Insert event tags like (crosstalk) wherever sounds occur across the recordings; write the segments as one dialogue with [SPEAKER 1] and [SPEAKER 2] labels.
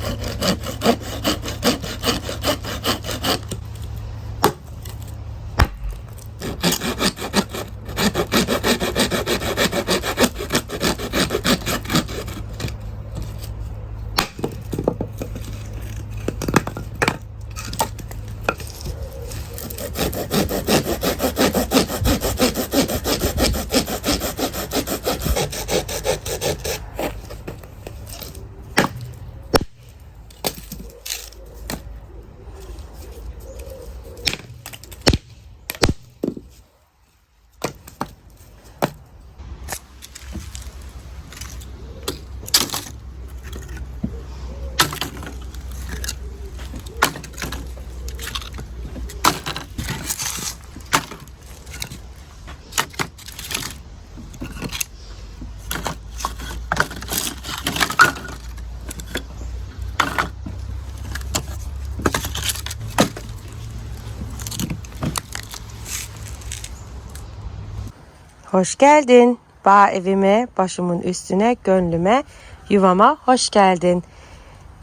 [SPEAKER 1] Ha ha ha! Hoş geldin. Bağ evime, başımın üstüne, gönlüme, yuvama hoş geldin.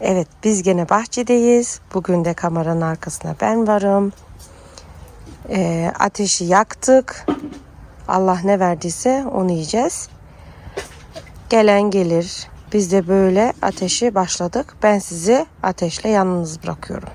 [SPEAKER 1] Evet biz gene bahçedeyiz. Bugün de kameranın arkasına ben varım. Ee, ateşi yaktık. Allah ne verdiyse onu yiyeceğiz. Gelen gelir. Biz de böyle ateşi başladık. Ben sizi ateşle yalnız bırakıyorum.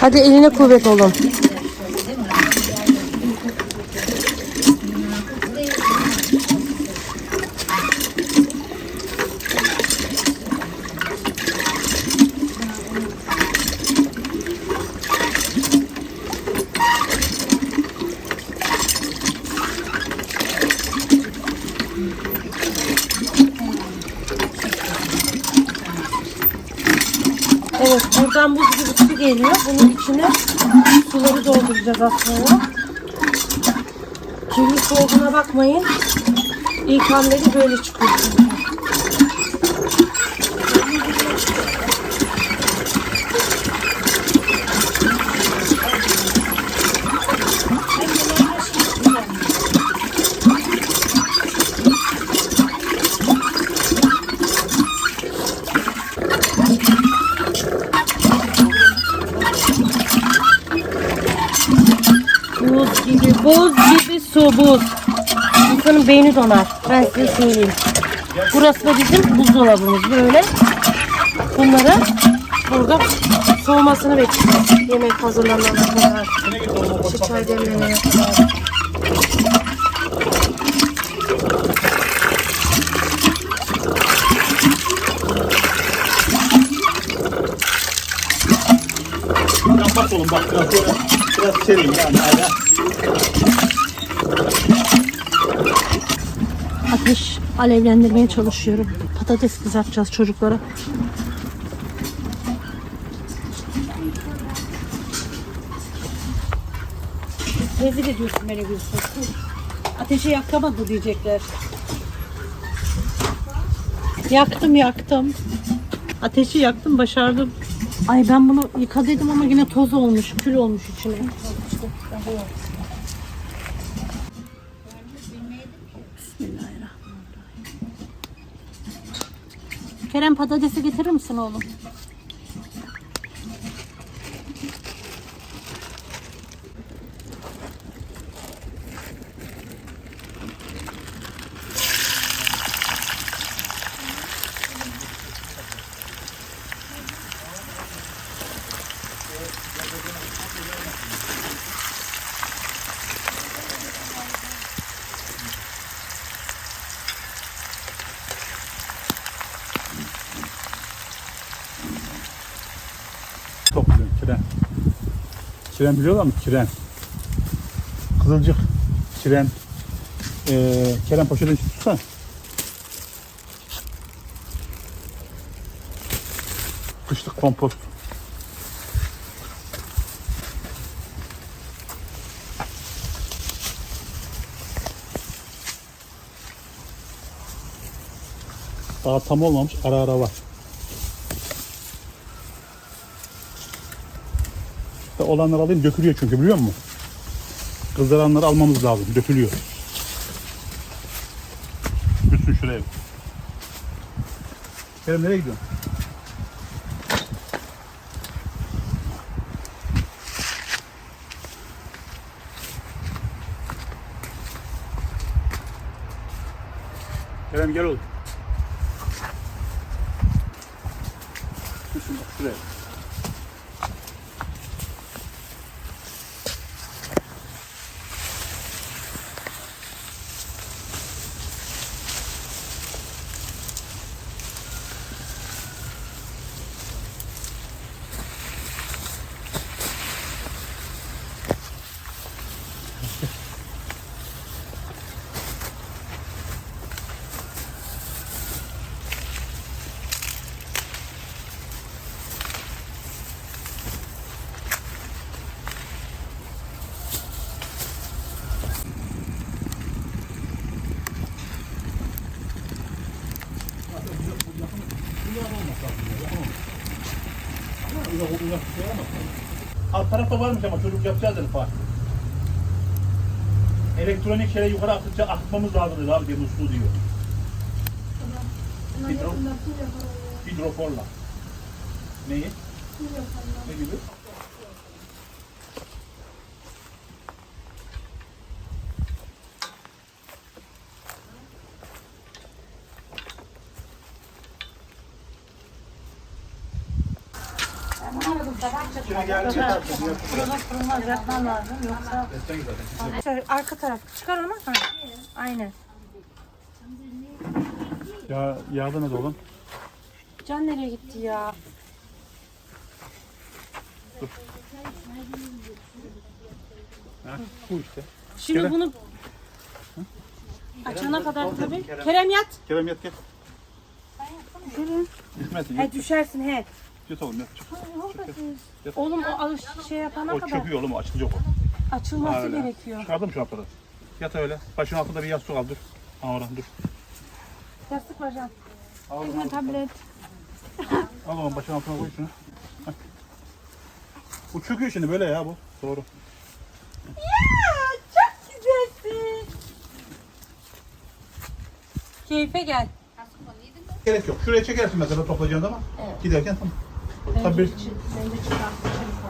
[SPEAKER 1] Hadi eline kuvvet oğlum. Buradan buz gibi su geliyor. Bunun içine suları dolduracağız aslında. Kirli su bakmayın. İlk hamleri böyle çıkıyor. Buz gibi, su buz. İnsanın beyni donar. Ben size söyleyeyim. Burası da bizim buzdolabımız böyle. Bunları burada soğumasını bekliyoruz. Yemek hazırlanana kadar. İşte çay demlenene kadar.
[SPEAKER 2] Oğlum bak biraz biraz serin yani hala.
[SPEAKER 3] Alevlendirmeye çalışıyorum. Patates kızartacağız çocuklara. Rezil ediyorsun beni Gülsün. Ateşi yakamadı diyecekler. Yaktım yaktım. Ateşi yaktım başardım. Ay ben bunu yıkadıydım ama yine toz olmuş, kül olmuş içine. Kerem patatesi getirir misin oğlum?
[SPEAKER 2] Kiren biliyorlar mı? Kiren. Kızılcık. Kiren. Ee, Kerem poşetin tutsana. Kışlık kompost. Daha tam olmamış ara ara var. İşte olanları alayım dökülüyor çünkü biliyor musun? Kızdıranları almamız lazım. Dökülüyor. Bütün şuraya. Kerem nereye gidiyorsun? Kerem gel oğlum. Düşün bak şuraya. Alt tarafta varmış ama çocuk yapacağız dedi Fatih. Elektronik şeyle yukarı akıtacak, akıtmamız lazım dedi abi diye musluğu diyor. Hidro, hidroforla. Neyi? Ne gibi?
[SPEAKER 3] Burada fırınlar yapman lazım yoksa Şöyle arka taraf çıkar onu. Ha. Aynen.
[SPEAKER 2] Ya yağda ne oğlum?
[SPEAKER 3] Can nereye gitti ya?
[SPEAKER 2] Ha, bu işte.
[SPEAKER 3] Şimdi
[SPEAKER 2] Kerem.
[SPEAKER 3] bunu açana kadar tabii. Kerem yat.
[SPEAKER 2] Kerem yat gel.
[SPEAKER 3] Kerem. He düşersin he.
[SPEAKER 2] Yat oğlum yat. Çık.
[SPEAKER 3] Oğlum o alış şey yapana
[SPEAKER 2] O
[SPEAKER 3] kadar
[SPEAKER 2] çöküyor oğlum açılacak o.
[SPEAKER 3] açılması
[SPEAKER 2] Öyle.
[SPEAKER 3] gerekiyor.
[SPEAKER 2] Çıkardım şu haftada. Yat öyle. Başın altında bir yastık al dur. Ha oradan dur.
[SPEAKER 3] Yastık var can.
[SPEAKER 2] Al oğlum.
[SPEAKER 3] Tablet. (laughs)
[SPEAKER 2] Al oğlum başın altına koy şunu. Bu çöküyor şimdi böyle ya bu. Doğru.
[SPEAKER 3] Ya çok güzelsin. Keyfe gel.
[SPEAKER 2] Gerek yok. Şuraya çekersin mesela toplayacağın zaman. Giderken tamam. Tabii.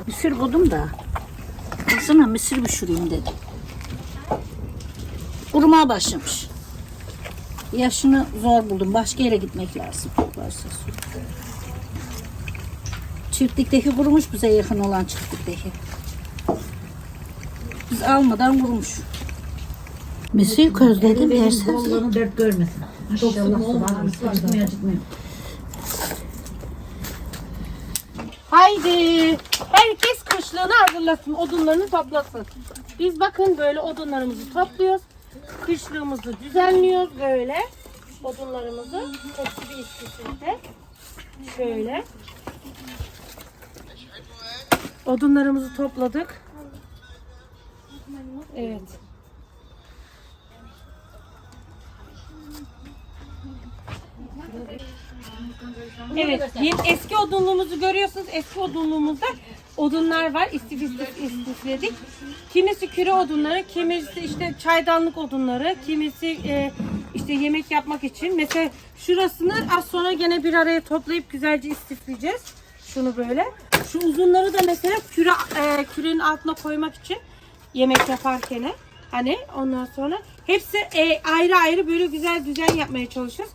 [SPEAKER 4] Mısır buldum da. Baksana mısır pişireyim dedim. Kurumaya başlamış. Yaşını zor buldum. Başka yere gitmek lazım. Varsa. Çiftlikteki kurumuş bize yakın olan çiftlikteki. Biz almadan kurumuş. Mısır közledim yerseniz.
[SPEAKER 5] Kollarını dert görmesin. Maşallah. Acıtmıyor acıtmıyor.
[SPEAKER 3] Haydi. Herkes kışlığını hazırlasın. Odunlarını toplasın. Biz bakın böyle odunlarımızı topluyoruz. Kışlığımızı düzenliyoruz böyle. Odunlarımızı. Hepsi bir üst. Şöyle. Odunlarımızı topladık. Evet. Evet, yeni, eski odunluğumuzu görüyorsunuz. Eski odunluğumuzda odunlar var. İstif istif istifledik. Kimisi küre odunları, kimisi işte çaydanlık odunları, kimisi e, işte yemek yapmak için. Mesela şurasını az sonra gene bir araya toplayıp güzelce istifleyeceğiz. Şunu böyle. Şu uzunları da mesela küre e, kürenin altına koymak için yemek yaparken hani ondan sonra hepsi e, ayrı ayrı böyle güzel düzen yapmaya çalışıyoruz.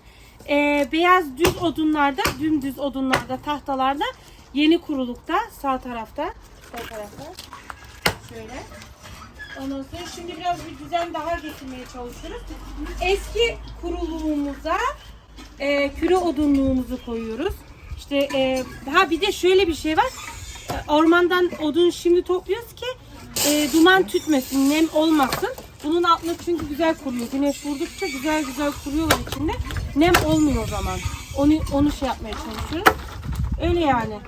[SPEAKER 3] E, beyaz düz odunlarda, dümdüz odunlarda, tahtalarda yeni kurulukta sağ tarafta, sağ tarafta şöyle. Ondan sonra şimdi biraz bir düzen daha getirmeye çalışıyoruz. Eski kuruluğumuza e, küre odunluğumuzu koyuyoruz. İşte e, ha bir de şöyle bir şey var. Ormandan odun şimdi topluyoruz ki e, duman tütmesin, nem olmasın. Bunun altında çünkü güzel kuruyor. Güneş vurdukça güzel güzel kuruyorlar içinde. Nem olmuyor o zaman. Onu onu şey yapmaya çalışıyoruz. Öyle yani.